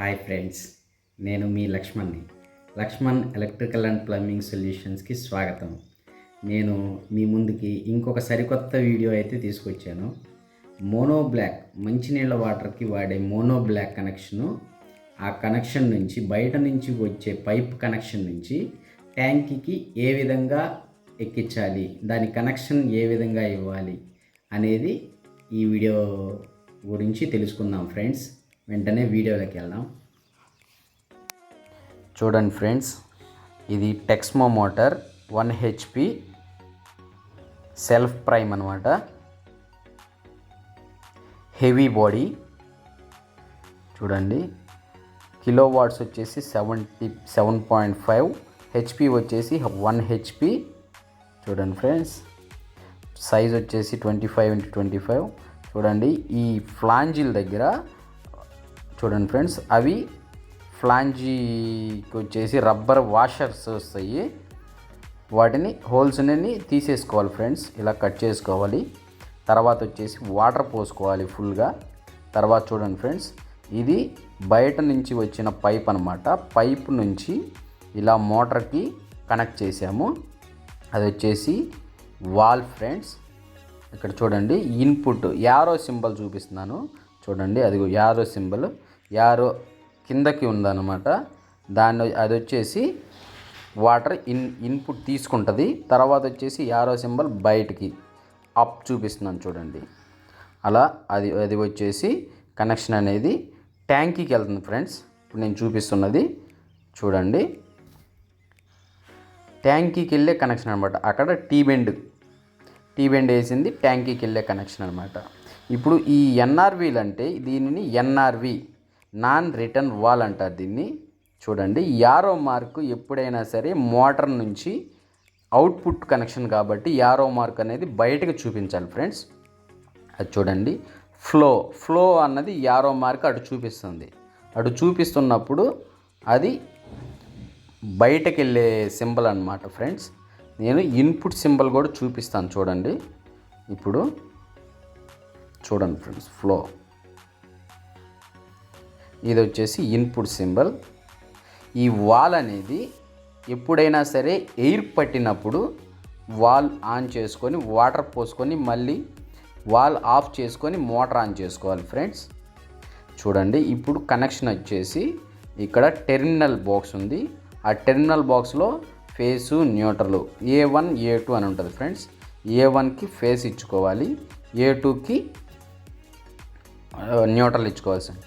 Hi friends నేను మీ లక్ష్మణ్ని. లక్ష్మణ్ ఎలక్ట్రికల్ అండ్ ప్లంబింగ్ సొల్యూషన్స్కి స్వాగతం. నేను మీ ముందుకి ఇంకొక సరికొత్త వీడియో అయితే తీసుకొచ్చాను. మోనో బ్లాక్ మంచినీళ్ళ వాటర్కి వాడే మోనో బ్లాక్ కనెక్షను. ఆ కనెక్షన్ నుంచి బయట నుంచి వచ్చే పైప్ కనెక్షన్ నుంచి ట్యాంకీకి ఏ విధంగా ఎక్కించాలి దాని కనెక్షన్ ఏ విధంగా ఇవ్వాలి అనేది ఈ వీడియో గురించి తెలుసుకుందాం ఫ్రెండ్స్. వెంటనే వీడియోలోకి వెళ్దాం. చూడండి ఫ్రెండ్స్ ఇది Texmo motor one HP self prime అనమాట హెవీ బాడీ చూడండి. కిలో వాట్స్ వచ్చేసి seventy seven point five HP వచ్చేసి వన్ హెచ్పి. చూడండి ఫ్రెండ్స్ సైజ్ వచ్చేసి twenty five into twenty five. చూడండి ఈ ఫ్లాంజిల్ దగ్గర చూడండి ఫ్రెండ్స్ అవి ఫ్లాంజీకి వచ్చేసి రబ్బర్ వాషర్స్ వస్తాయి. వాటిని హోల్స్ తీసేసుకోవాలి ఫ్రెండ్స్ ఇలా కట్ చేసుకోవాలి. తర్వాత వచ్చేసి వాటర్ పోసుకోవాలి ఫుల్గా. తర్వాత చూడండి ఫ్రెండ్స్ ఇది బయట నుంచి వచ్చిన పైప్ అనమాట పైప్ నుంచి ఇలా మోటార్కి కనెక్ట్ చేసాము. అది వచ్చేసి వాల్ ఫ్రెండ్స్. ఇక్కడ చూడండి ఇన్పుట్ యారో సింబల్ చూపిస్తున్నాను. చూడండి అది యారో సింబల్. యారో కిందకి ఉందన్నమాట. దాన్ని అది వచ్చేసి వాటర్ ఇన్ ఇన్పుట్ తీసుకుంటుంది. తర్వాత వచ్చేసి యారో సింబల్ బయటికి అప్ చూపిస్తున్నాను చూడండి. అలా అది అది వచ్చేసి కనెక్షన్ అనేది ట్యాంకీకి వెళ్తుంది ఫ్రెండ్స్. ఇప్పుడు నేను చూపిస్తున్నది చూడండి. ట్యాంకీకి వెళ్ళే కనెక్షన్ అనమాట అక్కడ టీ బెండ్ టీ బెండ్ వేసింది ట్యాంకీకి వెళ్ళే కనెక్షన్ అనమాట ఇప్పుడు ఈ ఎన్ఆర్వీలు అంటే దీనిని ఎన్ఆర్వి నాన్ రిటర్న్ వాల్ అంటారు దీన్ని. చూడండి యారో మార్క్ ఎప్పుడైనా సరే మోటార్ నుంచి అవుట్పుట్ కనెక్షన్ కాబట్టి యారో మార్క్ అనేది బయటకు చూపించాలి ఫ్రెండ్స్. అది చూడండి ఫ్లో ఫ్లో అన్నది యారో మార్క్ అటు చూపిస్తుంది. అటు చూపిస్తున్నప్పుడు అది బయటకు వెళ్ళే సింబల్ అనమాట ఫ్రెండ్స్. నేను ఇన్పుట్ సింబల్ కూడా చూపిస్తాను చూడండి. ఇప్పుడు చూడండి ఫ్రెండ్స్ ఫ్లో. ఇది వచ్చేసి ఇన్పుట్ సింబల్. ఈ వాల్ అనేది ఎప్పుడైనా సరే ఎయిర్ పట్టినప్పుడు వాల్ ఆన్ చేసుకొని వాటర్ పోసుకొని మళ్ళీ వాల్ ఆఫ్ చేసుకొని మోటార్ ఆన్ చేసుకోవాలి ఫ్రెండ్స్. చూడండి ఇప్పుడు కనెక్షన్ వచ్చేసి ఇక్కడ టెర్మినల్ బాక్స్ ఉంది. ఆ టెర్మినల్ బాక్స్లో phase neutral A one A two అని ఉంటుంది ఫ్రెండ్స్. ఏ వన్కి ఫేస్ ఇచ్చుకోవాలి ఏ టూకి న్యూట్రల్ ఇచ్చుకోవాల్సింది